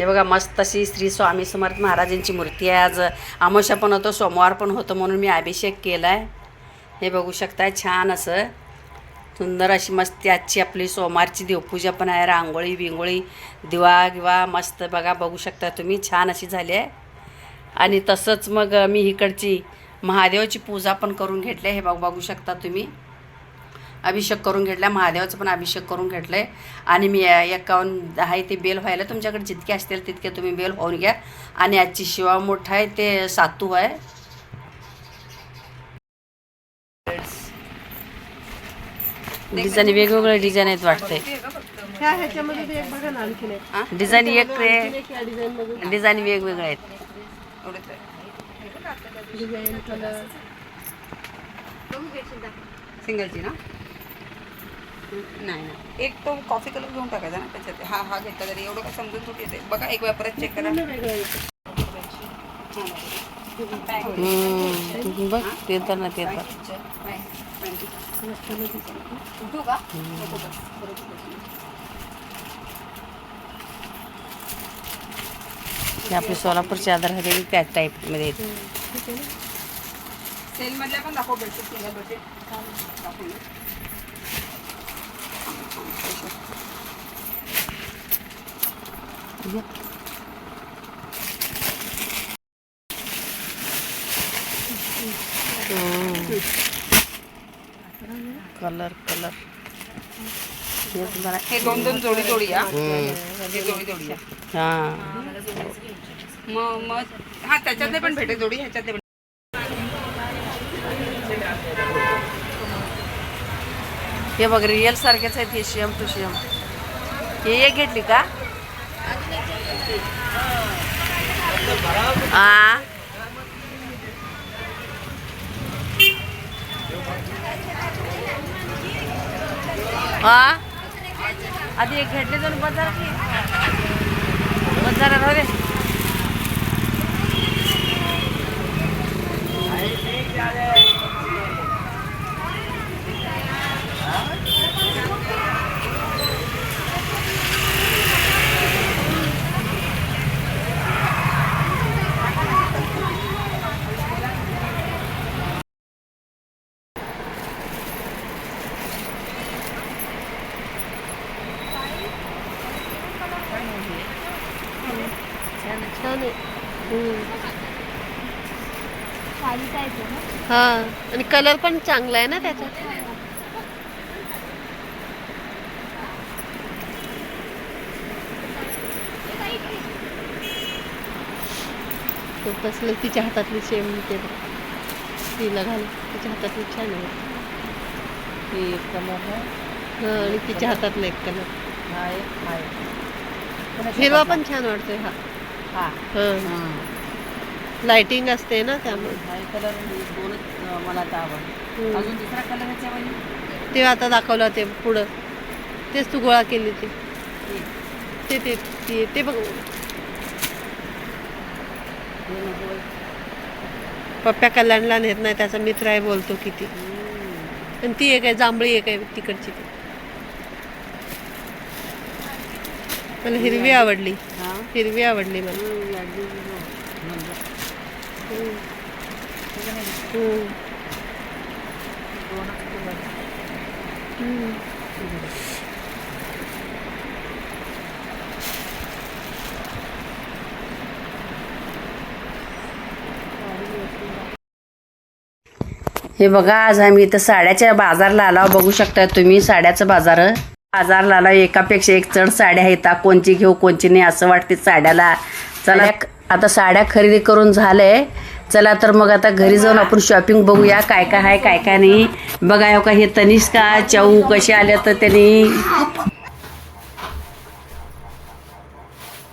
हे बघा मस्त अशी श्री स्वामी समर्थ महाराजांची मूर्ती आहे. आज अमावस्या पण होतो सोमवार पण होतो म्हणून मी अभिषेक केला आहे हे बघू शकताय छान असं. सुंदर अशी मस्त आजची आपली सोमवारची देवपूजा पण आहे रांगोळी बिंगोळी दिवा गिवा मस्त बघा बघू शकता तुम्ही छान अशी झाली आहे. आणि तसंच मग मी इकडची महादेवाची पूजा पण करून घेतली आहे हे बघ बघू शकता तुम्ही. अभिषेक करून घेतला महादेवाचं पण अभिषेक करून घेतलं आहे आणि मी एकावन्न आहे ते बेल व्हायला तुमच्याकडे जितके असतील तितके तुम्ही बेल होऊन घ्या. आणि आजची शिवा मोठा आहे ते सातू आहे. डिझाईन वेगवेगळे डिझाईन आहेत वाटते डिझाईन एक डिझाईन वेगवेगळे आहेत. सिंगलची ना? नाही नाही. एक तो कॉफ़ी कलर घेऊन टाकायचा ना त्याच्यात. हा हा घेतला तरी एवढं काय समजून थोडी येते. बघा एक चेक करा. हम्म, बघ ते तर ना ते तर तू का हे आपली सोलापूरची आधार आहे ते त्या टाईपमध्ये आहेत सेल मधल्या पण दाखव बेडशीट सिंगल बेडशीट दाखव ना. Colour colour. हे दोन दोन जोडी जोडी या हे जोडी जोडी. या हां. मग मग हा त्याच्यातले पण भेटेल जोडी ह्याच्यातले पण हे बघ रिअल सारखेच आहेत हे शेम टू शेम हे एक घेतली का? आ? हा आधी एक घेतले जाऊन बाजार बाजारात हो रे हा आणि कलर पण चांगला आहे ना त्याचा. तो तसलं तिच्या हातातली सेम ते. तिला घाल तिच्या हातातली छान आहे. हे एक कलर हा आणि तिच्या हातातला एक कलर हा एक हा एक हिरवा पण छान वाटतोय हा. हा. लाइटिंग असते ना त्यामुळे. कलर दोनच अं, मला आता आवडलं. हम्म. अजून दुसरा कलर ह्याच्यामध्ये ते आता दाखवलं ते पुढं. तेच तू गोळा केली ते. ते. ते ते ते बघ. पप्प्या कल्याणला नेत नाही त्याचा मित्र आहे बोलतो किती. आणि ती एक आहे जांभळी एक आहे तिकडची ती. मला हिरवी आवडली. हा? हिरवी आवडली मला. हे बघा आज आम्ही इथं साड्याच्या बाजारला आलो. बघू शकता तुम्ही साड्याचं बाजार बाजारला एकापेक्षा एक चढ साड्या आहेत. कोणची घेऊ कोणची नाही असं वाटते साड्याला. चला. आता साड्या खरेदी करून झालंय. चला तर मग आता घरी जाऊन आपण शॉपिंग बघूया. काय काय आहे काय काय नाही. बघा हो का हे तनिष्का चऊ कसे आल्या तर त्यांनी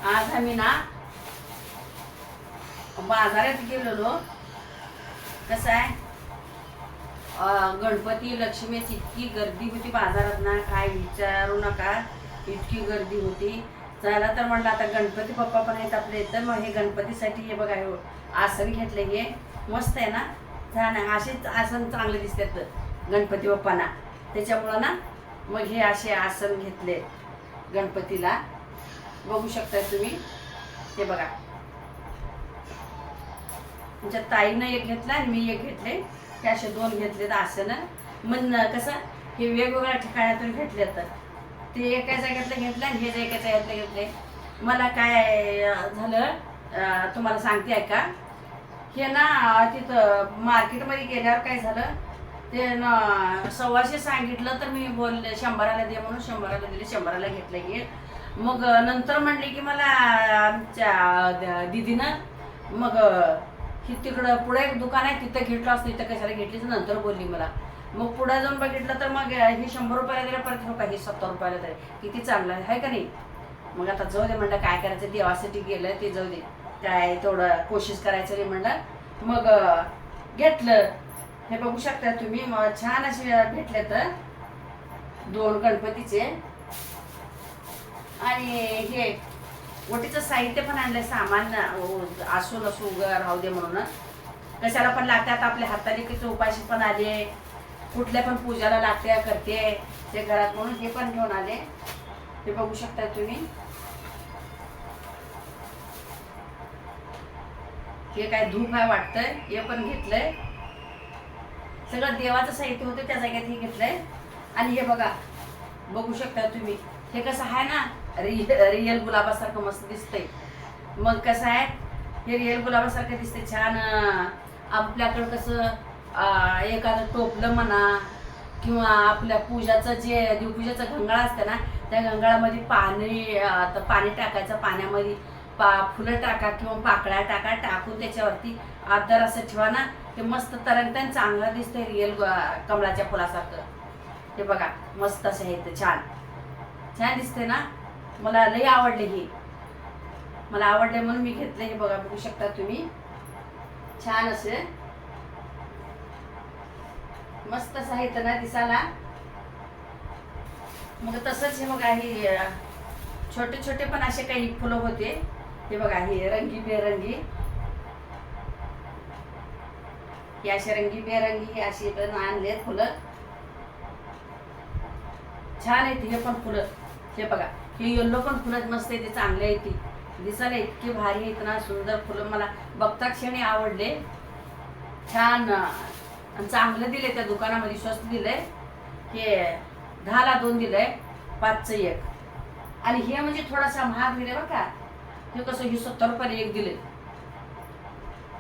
आज आम्ही ना बाजारात गेलेलो. कसं आहे? गणपती लक्ष्मीची इतकी गर्दी होती बाजारात ना काय विचारू नका इतकी गर्दी होती. चला तर म्हणलं आता गणपती पप्पा पण आहेत आपले तर मग हे गणपतीसाठी हे बघा हे आसन घेतले हे मस्त आहे ना? छान आहे. असेच आसन चांगले दिसतात गणपती बाप्पांना त्याच्यामुळं ना मग हे असे आसन घेतले गणपतीला. बघू शकता तुम्ही. हे बघा. तुमच्या ताईनं एक घेतला आणि मी एक घेतले. हे असे दोन घेतले तर असं ना मग कसं हे वेगवेगळ्या ठिकाणातून घेतले तर. ते एका जाग्यातलं घेतलं आणि हे एका जाग्यातलं घेतले मला काय झालं तुम्हाला सांगते का हे ना तिथं मार्केटमध्ये गेल्यावर काय झालं ते न सव्वाशे सांगितलं तर मी बोलले शंभराला दे म्हणून शंभराला दिले शंभराला घेतलं हे. मग नंतर म्हणले की मला आमच्या द- दिदीनं मग की तिकडं पुढे एक दुकान आहे तिथं घेतलं असतं तिथं कशाला घेतलीच नंतर बोलली मला. मग पुढे जाऊन बघितलं तर मग हे शंभर रुपयाला दिलं परत हो का हे सत्तर रुपयाला दिलं. किती चांगलं आहे का नाही? मग आता जाऊ दे म्हणलं काय करायचं? देवासाठी गेलं ते जाऊ दे. काय तेवढं कोशिश करायचं नाही म्हणलं. मग घेतलं. हे बघू शकता तुम्ही मग छान असे भेटले तर दोन गणपतीचे. आणि हे ओटीचं साहित्य पण आणलंय सामान असो असू नसू उगं राहू दे म्हणून. कशाला पण लागतात आपल्या हाताने हातालिकीचे उपाशी पण आले. कुठल्या पण पूजाला लागते करते ते घरात म्हणून हे पण घेऊन आले. हे बघू शकता तुम्ही. हे काय धूप आहे वाटतंय हे पण घेतलंय. सगळं देवाचं साहित्य होतं त्या जागेत हे घेतलंय. आणि हे बघा बघू शकता तुम्ही. हे कसं आहे ना रिअल रियल गुलाबासारखं मस्त दिसतंय. मग कसं आहे? हे रिअल गुलाबासारखं दिसते छान आपल्याकडं कसं एखादं टोपलं म्हणा किंवा आपल्या पूजाचं जे देवपूजाचं घंगाळ असतं ना त्या घंगाळामध्ये पाणी तर पाणी टाकायचं. पाण्यामध्ये पा फुलं टाका किंवा पाकळ्या टाका टाकून त्याच्यावरती आदर असं ठेवा ना. ते मस्त तरंगतन चांगलं दिसतंय रिअल कमळाच्या फुलासारखं. हे बघा मस्त असं आहे ते छान. छान दिसते ना? मला लई आवडले हे. मला आवडले म्हणून मी घेतले हे बघा बघू शकता तुम्ही. छान असे. मस्त असं आहे ना दिसायला. मग तसंच हे बघा हे छोटे छोटे पण असे काही फुलं होते. हे बघा हे रंगी बेरंगी. हे असे रंगी बेरंगी हे असे पण आणले फुलं. छान आहेत हे पण फुलं. हे बघा. हे येल्लो पण फुलं मस्त आहे ते चांगले आहेत ती. दिसायला इतकी भारी आहेत ना सुंदर फुलं. मला बघता क्षणी आवडले. छान चांगलं दिले त्या दुकानामध्ये स्वस्त दिलंय. हे दहाला दोन दिलंय पाचचं एक. आणि हे म्हणजे थोडासा महाग दिले बरं का. हे कसं हे सत्तर रुपयाला एक दिले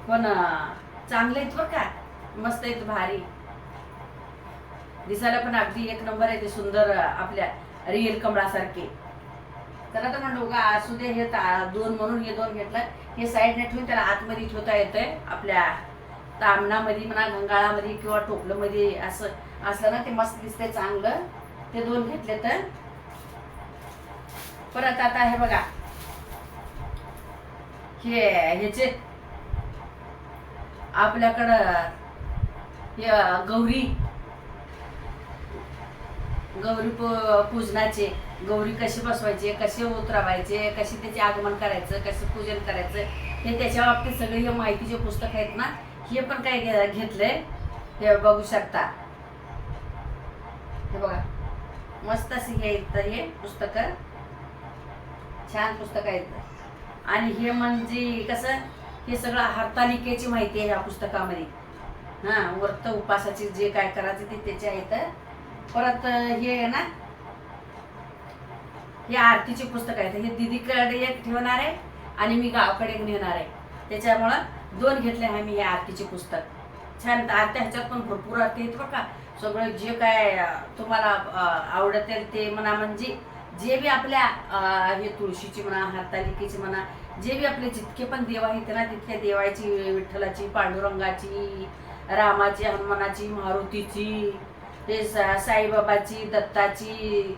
पण चांगले आहेत बरं का. मस्त आहेत भारी. दिसायला पण अगदी एक नंबर आहे ते सुंदर आपल्या रिअल कमळासारखे. त्याला तर म्हणलं उगा असू दे हे दोन म्हणून हे दोन घेतलं. हे साईडने ठेवून त्याला आतमध्ये ठेवता येतंय आपल्या तामणामध्ये म्हणा गंगाळामध्ये किंवा टोपलमध्ये असं असलं ना ते मस्त दिसतंय चांगलं. ते दोन घेतले तर. परत आता हे बघा. हे ह्याचे आपल्याकडं हे गौरी. गौरी पूजनाचे. गौरी कसे बसवायचे कसे उतरवायचे कसे त्याचे आगमन करायचं कसं पूजन करायचं हे त्याच्या बाबतीत सगळे हे माहितीचे पुस्तक आहेत ना हे पण काय घेतलंय. हे बघू शकता. हे बघा. मस्त असे हे आहेत हे पुस्तक. छान पुस्तक आहेत आणि हे म्हणजे कसं हे सगळं हरतालिकेची माहिती आहे ह्या पुस्तकामध्ये. हां व्रत उपासाची जे काय करायचं ते त्याचे आहेत परत हे आहे ना हे आरतीचे पुस्तक आहेत. हे दिदीकडे एक ठेवणार आहे आणि मी गावकडे एक नेणार आहे. त्याच्यामुळं दोन घेतले आहे मी हे आरतीचे पुस्तक. छान आरत्या ह्याच्यात पण भरपूर आरती आहेत बघा सगळं जे काय तुम्हाला आवडत आहे ते म्हणा म्हणजे जे बी आपल्या हे तुळशीची म्हणा हरतालिकेची म्हणा जे बी आपले जितके पण देव आहेत ना तितक्या देवाची विठ्ठलाची पांडुरंगाची रामाची हनुमानाची मारुतीची हे सा- साईबाबाची दत्ताची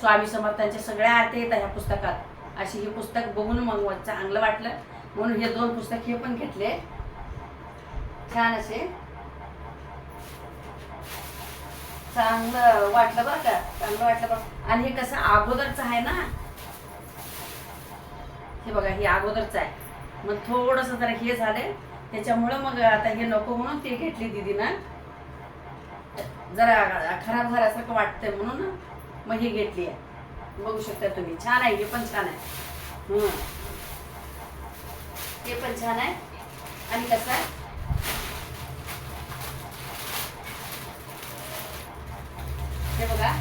स्वामी समर्थांच्या सगळ्या आते येतात ह्या पुस्तकात. अशी हे पुस्तक बघून मग चांगलं वाटलं. म्हणून हे दोन पुस्तक हे पण घेतले. छान असे. चांगलं वाटलं बरं का? चांगलं वाटलं बरं. आणि हे कसं अगोदरचं आहे ना? हे बघा हे अगोदरचं आहे. मग थोडंसं जरा हे झालं त्याच्यामुळं मग आता हे नको म्हणून ते घेतली दिदीनं. जरा खराब झाल्यासारखं वाटतंय म्हणून मग ही घेतली आहे. बघू शकता तुम्ही. छान आहे हे पण छान आहे. हम्म. हे पण छान आहे. आणि कसं आहे? हे बघा.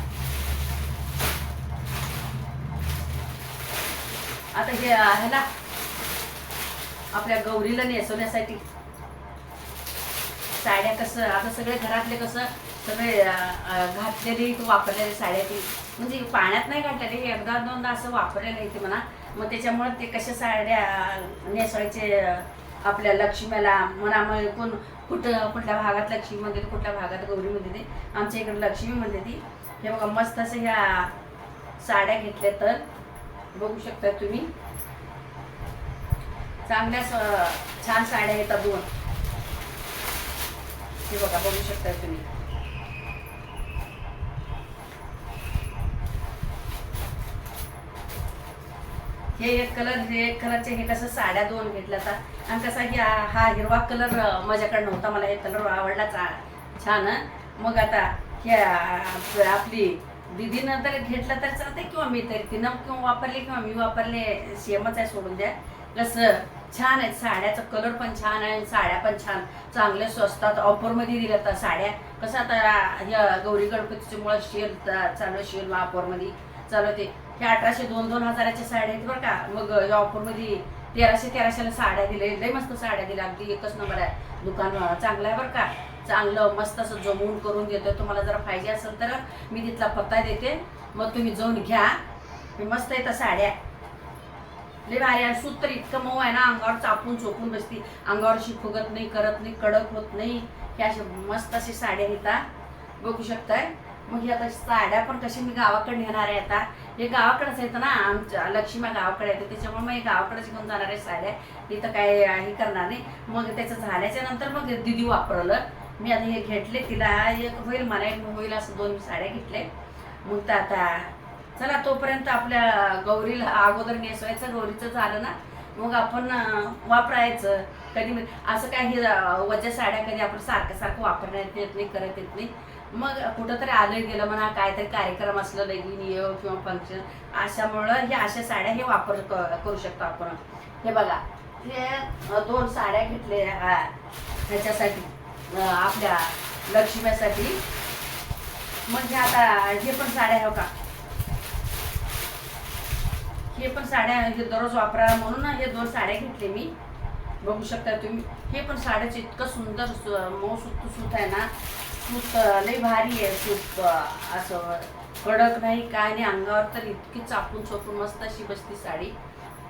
आता हे ह्याला आपल्या गौरीला नेसवण्यासाठी साड्या कसं आता सगळे घरातले कसं सगळे घातलेली वापरलेली साड्या ती. म्हणजे पाण्यात नाही घातलेली एकदा दोनदा असं वापरलेलं आहे ते म्हणा. मग त्याच्यामुळे ते कशा साड्या नेसवायचे आपल्या लक्ष्मीला म्हणा मग कोण कुठं कुठल्या भागात लक्ष्मी म्हणते कुठल्या भागात गौरी म्हणते ते. आमच्या इकडे लक्ष्मी म्हणते ती. हे बघा मस्त असं ह्या साड्या घेतल्या तर बघू शकता तुम्ही. चांगल्या स- छान साड्या येतात दोन हे बघा बघू शकता तुम्ही हे एक कलर हे एक कलरचे हे कसं साड्या दोन घेतल्या तर आणि कसा की हा हिरवा कलर माझ्याकडे नव्हता. मला हे कलर आवडला चा- छान. मग आता हे आपली दीदीनं तर घेतला तर चालतंय किंवा मी तरी. तिनं किंवा वापरले किंवा मी वापरले सेमच आहे सोडून द्या. कसं? छान आहेत साड्याचा कलर पण छान आहे साड्या पण छान. चांगल्या स्वस्तात ऑफरमध्ये दिल्या तर साड्या. कसं आता ह्या गौरी गणपतीच्या मुळे शेल चालू शेल ऑफरमध्ये चालू ते. हे अठराशे दोन दोन हजाराच्या साड्या आहेत बरं का. मग या ऑफरमध्ये तेराशे तेराशेला साड्या दिल्या. लय मस्त साड्या दिल्या. अगदी एकच नंबर आहे. दुकान चांगलं आहे बरं का. चांगलं मस्त असं जमवून करून देतो तुम्हाला जर पाहिजे असेल तर मी तिथला पत्ता देते. मग तुम्ही जाऊन घ्या. मस्त मस्त येतं साड्या. लय भारी आहे. सूत तर इतकं मऊ आहे ना अंगावर चापून चोपून बसती. अंगावरशी फुगत नाही करत नाही कडक होत नाही. हे असे मस्त अशी साड्या येतात बघू शकताय. मग ह्या तशा साड्या पण कशा मी गावाकडे नेणार आहे आता. हे गावाकडेच येतं ना आमच्या लक्ष्मी गावाकडे येते त्याच्यामुळे मग हे गावाकडेच घेऊन जाणार आहे साड्या. इथं काय हे करणार नाही. मग त्याचं झाल्याच्यानंतर मग दिदी वापरलं. मी आता हे घेतले तिला एक होईल मला एक होईल असं दोन साड्या घेतले. मग तर आता चला तोपर्यंत आपल्या गौरीला अगोदर नेसवायचं गौरीचं झालं ना मग आपण वापरायचं. कधी असं काय हे साड्या कधी आपण सारखं सारखं वापरण्यात येत नाही करत येत नाही. मग कुठंतरी आलं गेलं म्हणा काहीतरी कार्यक्रम असलं लगीन येव किंवा फंक्शन अशामुळं हे अशा साड्या हे वापर क- करू शकतो आपण. हे बघा हे दोन साड्या घेतले ह्याच्यासाठी आपल्या लक्ष्मीसाठी. मग हे आता हे पण साड्या हो का? हे पण साड्या हे दररोज वापरा म्हणून ना हे दोन साड्या घेतले मी. बघू शकता तुम्ही. हे पण साड्याचं इतकं सुंदर मऊ सूत सूत आहे ना. सूत लई भारी आहे सूत असं. कडक नाही काय नाही अंगावर तर इतकी चापून चोपून मस्त अशी बसती साडी.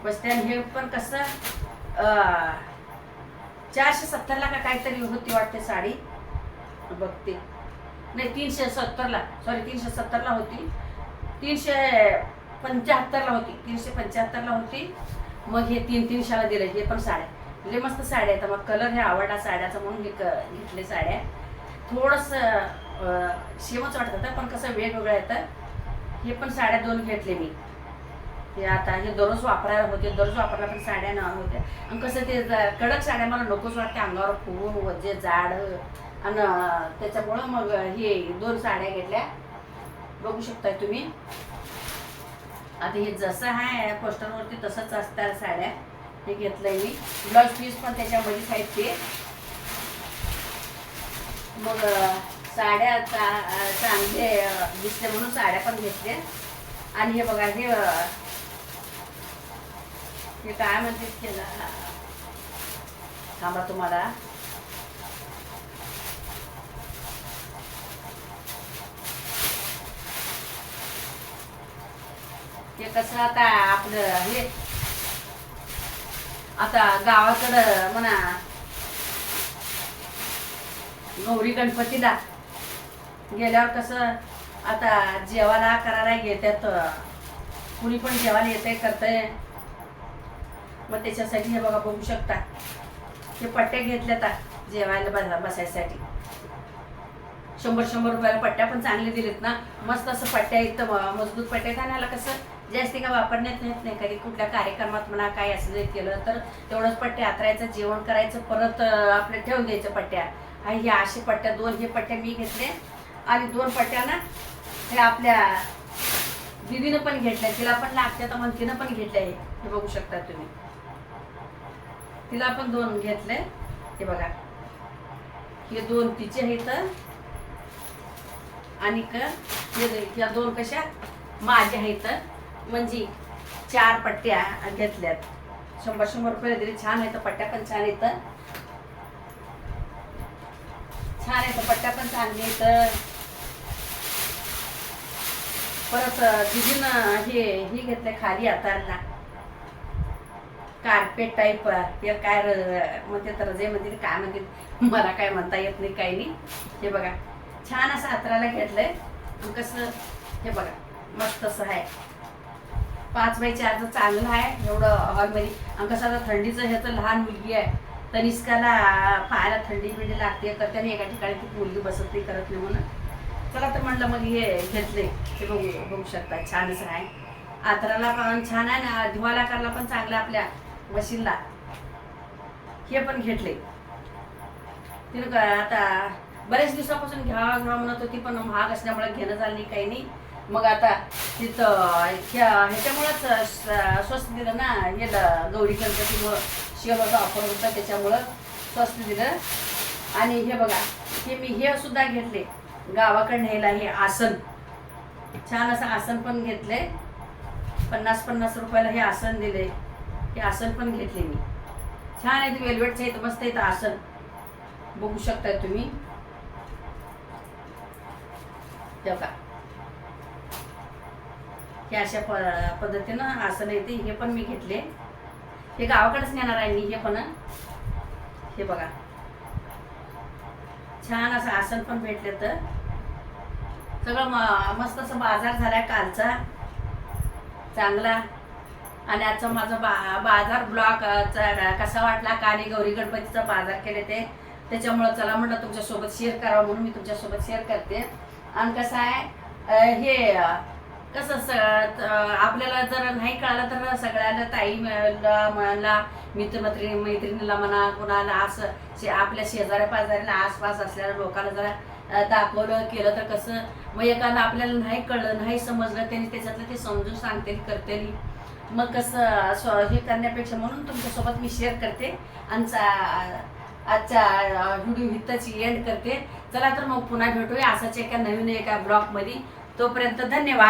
बसते आणि हे पण कसं चारशे सत्तरला का काहीतरी होती वाटते साडी. बघते. नाही तीनशे सत्तरला सॉरी तीनशे सत्तरला होती. तीनशे पंच्याहत्तरला होती. तीनशे पंच्याहत्तरला होती. मग हे तीन तीनशेला दिलं हे पण साड्या. लय मस्त साड्या आहेत. मग कलर हे आवडला साड्याचा म्हणून मी क- घेतले साड्या. थोडंसं शेवच वाटत होतं पण कसं वेगवेगळं येतं हे पण साड्या दोन घेतले मी. हे आता हे दररोज वापरायला होते. दररोज वापरायला पण साड्या न होत्या. आणि कसं ते कडक साड्या मला नकोच वाटते. अंगावर फुगून वजे जाड. आणि त्याच्यामुळं मग हे दोन साड्या घेतल्या. बघू शकताय तुम्ही. आता हे जसं आहे पोस्टरवरती तसंच असतात साड्या. हे घेतलंय मी. ब्लाऊज पीस पण त्याच्यामध्येच आहेत ते. मग साड्या चांगले दिसते दिसले म्हणून साड्या पण घेतल्या. आणि हे बघा हे हे काय म्हणते त्याला? थांबा तुम्हाला. ते कसं आता आपलं हे आता गावाकडं म्हणा गौरी गणपतीला गेल्यावर कसं आता जेवायला करायला घेतात कुणी पण जेवायला येते करतंय. मग त्याच्यासाठी हे बघा बघू शकता. ते पट्ट्या घेतल्या आता जेवायला बसा बसायसाठी. शंभर शंभर रुपयाला पट्ट्या पण चांगले दिलेत ना. मस्त असं पट्ट्या इथं मजबूत पट्ट्या आहेत कसं जास्ती का वापरण्यात येत नाही कधी कुठल्या कार्यक्रमात म्हणा काय असं जर केलं तर तेवढंच पट्ट्या आतरायचं जेवण करायचं परत आपलं ठेवून द्यायचं पट्ट्या. आणि ह्या अशी पट्ट्या दोन हे पट्ट्या मी घेतले. आणि दोन पट्ट्या ना हे आपल्या दिदीनं पण घेतल्या तिला पण लागते तर मग तिनं पण घेतल्या हे. बघू शकता तुम्ही. तिला पण दोन घेतले. हे बघा. हे दोन तिचे आहेत. आणि क हे दोन कशा? माझ्या आहेत. म्हणजे चार पट्ट्या घेतल्यात. शंभर शंभर रुपये दिले छान आहेत पट्ट्या पण छान आहेत. छान येत पट्ट्या पण छान येत परत दिदीनं हे हे घेतलं खाली हाताला कार्पेट टाईप हे काय म्हणते तर जे म्हणते काय म्हणते मला काय म्हणता येत नाही काही नाही. हे बघा छान असं हातराला घेतलंय. कसं हे बघा मस्त असं आहे. पाच बाय चारचं चांगलं आहे. एवढं हॉलमध्ये आणि कसं आता थंडीचं ह्याचं लहान मुलगी आहे तनिष्काला पाहायला थंडी बिंडी लागते. करते आणि एका ठिकाणी ती मुलगी बसत नाही करत नाही म्हणून. चला तर म्हणलं मग हे घेतले. ते बघू बघू शकता. छानच आहे. आतराला पण छान आहे ना. धुवाला करायला पण चांगलं आपल्या मशीनला. हे पण घेतले. तिनं का आता बरेच दिवसापासून घ्यावा घ्यावा म्हणत होती पण महाग असल्यामुळे घेणं झालं नाही काही नाही. मग आता तिथं ह्या ह्याच्यामुळंच स्वस्त दिलं ना हे द- गौरी गणपतीमुळं शेवटचा ऑफर होता त्याच्यामुळं स्वस्त दिलं आणि हे बघा हे मी हे सुद्धा घेतले. गावाकडं न्यायला हे आसन. छान असं आसन पण घेतले. पन्नास पन्नास रुपयाला हे आसन दिले. हे आसन पण घेतले मी. छान आहेत वेलवेटचं आहेत मस्त आहेत आसन. बघू शकताय तुम्ही. हे बघा. हे अशा प पद्धतीनं आसन येते हे पण मी घेतले. हे गावाकडेच नेणार आहे मी हे पण. हे बघा. छान असं आसन पण भेटले तर. सगळं म- मस्त असं बाजार झाला कालचा. चांगला. आणि आजचा माझा बा बाजार ब्लॉक कसा वाटला? काली गौरी गणपतीचा बाजार केले ते. त्याच्यामुळं चला म्हटलं तुमच्यासोबत शेअर करावं म्हणून मी तुमच्यासोबत शेअर करते. आणि कसं आहे हे कसं स आपल्याला जर नाही कळालं तर सगळ्याला ताई मला मित्रमैत्री मैत्रिणीला म्हणा कुणाला असं शे आपल्या शेजाऱ्या पाजाऱ्याला आसपास असलेल्या लोकांना जरा दाखवलं केलं तर कसं? मग एखादं आपल्याला नाही कळलं नाही समजलं त्यांनी त्याच्यातलं ते समजून सांगते करते मग कसं स्व- हे करण्यापेक्षा म्हणून तुमच्यासोबत मी शेअर करते. आणि आजच्या व्हिडिओ हिताची एंड करते. चला तर मग पुन्हा भेटूया असाच एका नवीन एका ब्लॉगमध्ये तोपर्यंत धन्यवाद.